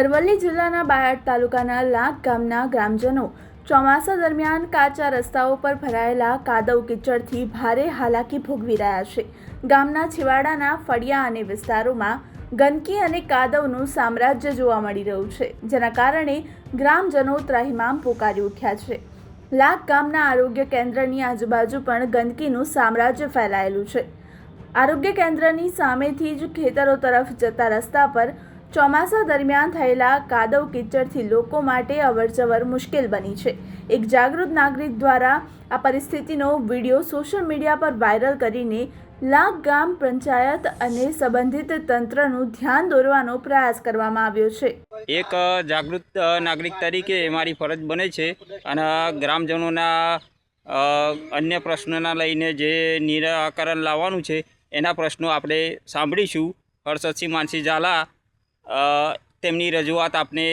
અરવલ્લી જિલ્લાના બાયડ તાલુકાના લાખ ગામના ગ્રામજનો ચોમાસા દરમિયાન કાચા રસ્તાઓ પર ભરાયેલા કાદવ કિચડથી ભારે હાલાકી ભોગવી રહ્યા છે. ગામના છેવાડાના ફળિયા અને વિસ્તારોમાં ગંદકી અને કાદવનું સામ્રાજ્ય જોવા મળી રહ્યું છે, જેના કારણે ગ્રામજનો ત્રાહિમામ પોકારી ઉઠ્યા છે. લાખ ગામના આરોગ્ય કેન્દ્રની આજુબાજુ પણ ગંદકીનું સામ્રાજ્ય ફેલાયેલું છે. આરોગ્ય કેન્દ્રની સામેથી જ ખેતરો તરફ જતા રસ્તા પર ચોમાસા દરમિયાન થયેલા કાદવ કિચડથી લોકો માટે અવરજવર મુશ્કેલ બની છે. એક જાગૃત નાગરિક દ્વારા આ પરિસ્થિતિનો વીડિયો સોશિયલ મીડિયા પર વાયરલ કરીને લાખ ગામ, પંચાયત અને સંબંધિત તંત્રનું ધ્યાન દોરવાનો પ્રયાસ કરવામાં આવ્યો છે. એક જાગૃત નાગરિક તરીકે મારી ફરજ બને છે અને ગ્રામજનોના અન્ય પ્રશ્નોના લઈને જે નિરાકરણ લાવવાનું છે એના પ્રશ્નો આપણે સાંભળીશું. હર્ષદસિંહ માનસી ઝાલા તેમની રજૂઆત આપણે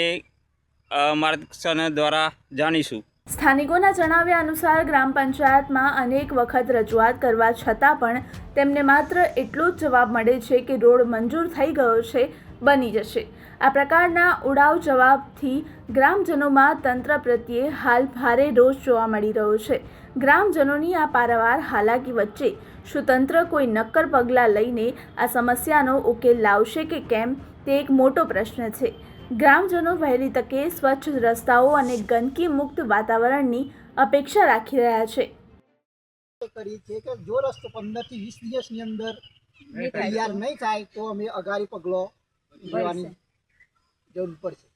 માર્ગદર્શન દ્વારા જાણીશું. સ્થાનિકોના જણાવ્યા અનુસાર ગ્રામ પંચાયતમાં અનેક વખત રજૂઆત કરવા છતાં પણ તેમને માત્ર એટલો જ જવાબ મળે છે કે રોડ મંજૂર થઈ ગયો છે, બની જશે. આ પ્રકારના ઉડાવ જવાબથી ગ્રામજનોમાં તંત્ર પ્રત્યે હાલ ભારે રોષ જોવા મળી રહ્યો છે. ગ્રામજનોની આ પારાવાર હાલાકી વચ્ચે શું તંત્ર કોઈ નક્કર પગલાં લઈને આ સમસ્યાનો ઉકેલ લાવશે કે કેમ? તે એક મોટો પ્રશ્ન છે. ગ્રામજનો વહેલી તકે સ્વચ્છ રસ્તાઓ અને ગંદકી મુક્ત વાતાવરણની અપેક્ષા રાખી રહ્યા છે. કરી છે કે જો રસ્તો પંદરથી વીસ દિવસની અંદર તૈયાર નહીં થાય તો અમે અગારી પગલો લેવાની જરૂર પડશે.